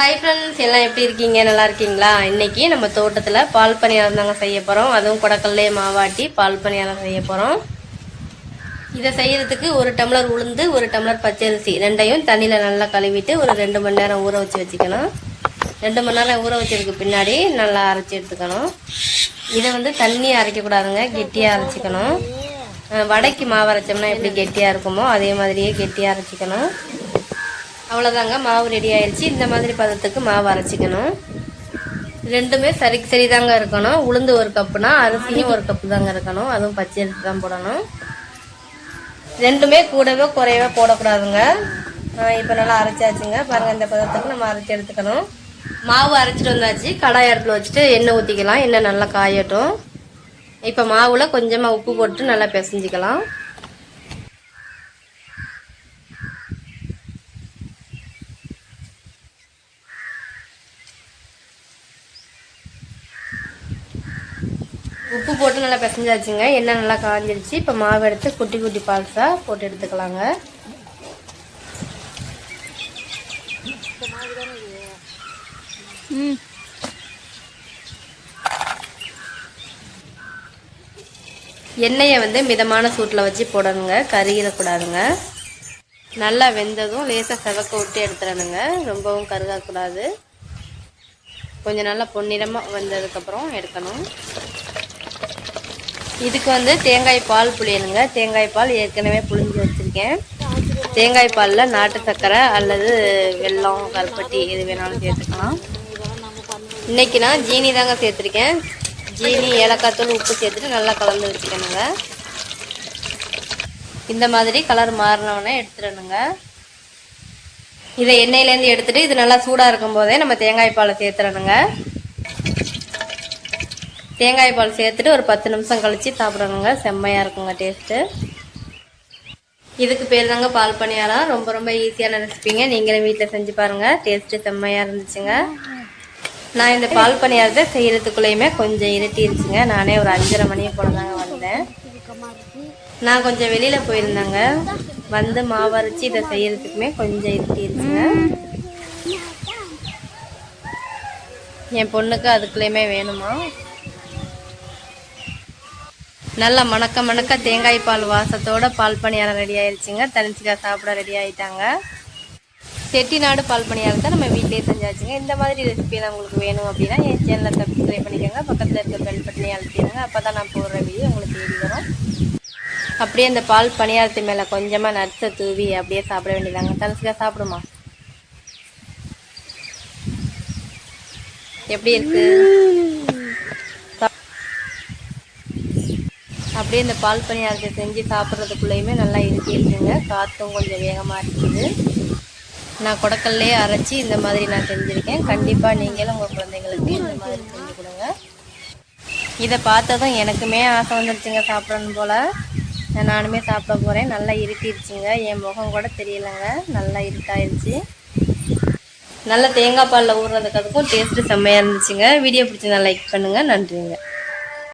Hi friends எல்லாம் எப்படி இருக்கீங்க? நல்லா இருக்கீங்களா? இன்னைக்கு நம்ம தோட்டத்தில் பால் பணியாரம் தாங்க செய்ய போகிறோம் அதுவும் குடக்கல்லே மாவாட்டி பால் பணியாரம் செய்ய போகிறோம் இதை செய்கிறதுக்கு ஒரு டம்ளர் உளுந்து ஒரு டம்ளர் பச்சரிசி ரெண்டையும் தண்ணியில் நல்லா கழுவிட்டு ஒரு ரெண்டு மணி நேரம் ஊற வச்சு வச்சுக்கணும். ரெண்டு மணி நேரம் ஊற வச்சதுக்கு பின்னாடி நல்லா அரைச்சி எடுத்துக்கணும். இதை வந்து தண்ணி அரைக்கக்கூடாதுங்க கெட்டியாக அரைச்சிக்கணும். வடைக்கு மாவு அரைச்சோம்னா எப்படி கெட்டியாக இருக்குமோ அதே மாதிரியே கெட்டியாக அரைச்சிக்கணும். அவ்வளோதாங்க மாவு ரெடி ஆயிடுச்சு இந்த மாதிரி பதத்துக்கு மாவு அரைச்சிக்கணும். ரெண்டுமே சரிக்கு சரிதாங்க இருக்கணும். உளுந்து ஒரு கப்புனா அரிசியும் ஒரு கப்பு தாங்க இருக்கணும். அதுவும் பச்சை அரிசி தான் போடணும். ரெண்டுமே கூடவே குறையவே போடக்கூடாதுங்க. இப்போ நல்லா அரைச்சாச்சுங்க. பாருங்கள் இந்த பதத்துக்கு நம்ம அரைச்சி எடுத்துக்கணும். மாவு அரைச்சிட்டு வந்தாச்சு. கடாய் அடுப்பில் வச்சுட்டு எண்ணெய் ஊற்றிக்கலாம் எண்ணெய் நல்லா காயட்டும். இப்போ மாவில் கொஞ்சமாக உப்பு போட்டு நல்லா பிசைஞ்சிக்கலாம். உப்பு போட்டு நல்லா பிசைஞ்சாச்சுங்க. எண்ணெய் நல்லா காஞ்சிருச்சு. இப்போ மாவு எடுத்து குட்டி குட்டி பால்ஸாக போட்டு எடுத்துக்கலாங்க. எண்ணெயை வந்து மிதமான சூட்டில் வச்சு போடணுங்க. கருகிடக்கூடாதுங்க. நல்லா வெந்ததும் லேசாக செவக்க விட்டு எடுத்துடணுங்க. ரொம்பவும் கருகக்கூடாது. கொஞ்சம் நல்லா பொன்னிறமாக வந்ததுக்கப்புறம் எடுக்கணும். இதுக்கு வந்து தேங்காய் பால் புளியணுங்க. தேங்காய் பால் ஏற்கனவே புளிஞ்சு வச்சுருக்கேன். தேங்காய் பாலில் நாட்டு சர்க்கரை அல்லது வெல்லம் கருப்பட்டி எது வேணாலும் சேர்த்துக்கலாம். இன்றைக்கி நான் ஜீனி தாங்க சேர்த்துருக்கேன். ஜீனி ஏலக்காய் தூள் உப்பு சேர்த்துட்டு நல்லா கலந்து வச்சுக்கணுங்க. இந்த மாதிரி கலர் மாறினவுடனே எடுத்துடணுங்க. இதை எண்ணெயிலேருந்து எடுத்துகிட்டு இது நல்லா சூடாக இருக்கும் போதே நம்ம தேங்காய் பாலை சேர்த்துடணுங்க. தேங்காய் பால் சேர்த்துட்டு ஒரு பத்து நிமிஷம் கழித்து சாப்பிடணுங்க. செம்மையாக இருக்குங்க டேஸ்ட்டு இதுக்கு பேர் தாங்க பால் பணியாரம். ரொம்ப ரொம்ப ஈஸியான ரெசிபிங்க நீங்களும் வீட்டில் செஞ்சு பாருங்கள் டேஸ்ட்டு செம்மையாக இருந்துச்சுங்க. நான் இந்த பால் பணியாரத்தை செய்கிறதுக்குள்ளேயுமே கொஞ்சம் இருட்டிருச்சுங்க. நானே ஒரு அஞ்சரை மணியை போல தாங்க வந்தேன். நான் கொஞ்சம் வெளியில் போயிருந்தேங்க. வந்து மாவரைச்சி இதை செய்கிறதுக்குமே கொஞ்சம் இருட்டிருச்சுங்க. என் பொண்ணுக்கு அதுக்குள்ளேயுமே வேணுமா? நல்லா மணக்க மணக்க தேங்காய் பால் வாசத்தோட பால் பணியாரம் ரெடி ஆயிடுச்சுங்க தனிச்சிக்காய் சாப்பிட ரெடி ஆயிட்டாங்க. செட்டிநாடு பால் பணியாரத்தை நம்ம வீட்டிலேயே செஞ்சாச்சுங்க. இந்த மாதிரி ரெசிபியெல்லாம் உங்களுக்கு வேணும் அப்படின்னா என் சேனலை சப்ஸ்கிரைப் பண்ணிக்கோங்க. பக்கத்தில் இருக்க பெல் பட்டனையும் அழுத்திடுங்க. அப்போ தான் நான் போடுற வீடியோ உங்களுக்கு தேடி வரும். அப்படியே அந்த பால் பணியாரத்து மேலே கொஞ்சமாக நட்ஸை தூவி அப்படியே சாப்பிட வேண்டியதாங்க. தனிச்சிக்காய் சாப்பிடுமா? எப்படி இருக்குது அப்படியே இந்த பால் பணியாரத்தை செஞ்சு சாப்பிட்றதுக்குள்ளேயுமே நல்லா இருக்குங்க காற்றும் கொஞ்சம் வேகமாக இருக்குது. நான் குடக்கல்லே அரைச்சி இந்த மாதிரி நான் செஞ்சுருக்கேன். கண்டிப்பாக நீங்களும் உங்கள் குழந்தைங்களுக்கு இந்த மாதிரி செஞ்சு கொடுங்க. இதை பார்த்ததும் எனக்குமே ஆசை வந்துருச்சுங்க சாப்பிடணும் போல். நானுமே சாப்பிட போகிறேன் நல்லா இருக்கிருச்சுங்க என் முகம் கூட தெரியலைங்க. நல்லா இருக்காயிருச்சு நல்ல தேங்காய் பாலில் ஊறுறதுக்கு அதுக்கும் டேஸ்ட்டு செம்மையாக இருந்துச்சுங்க. வீடியோ பிடிச்சிருந்தா லைக் பண்ணுங்கள் நன்றிங்க.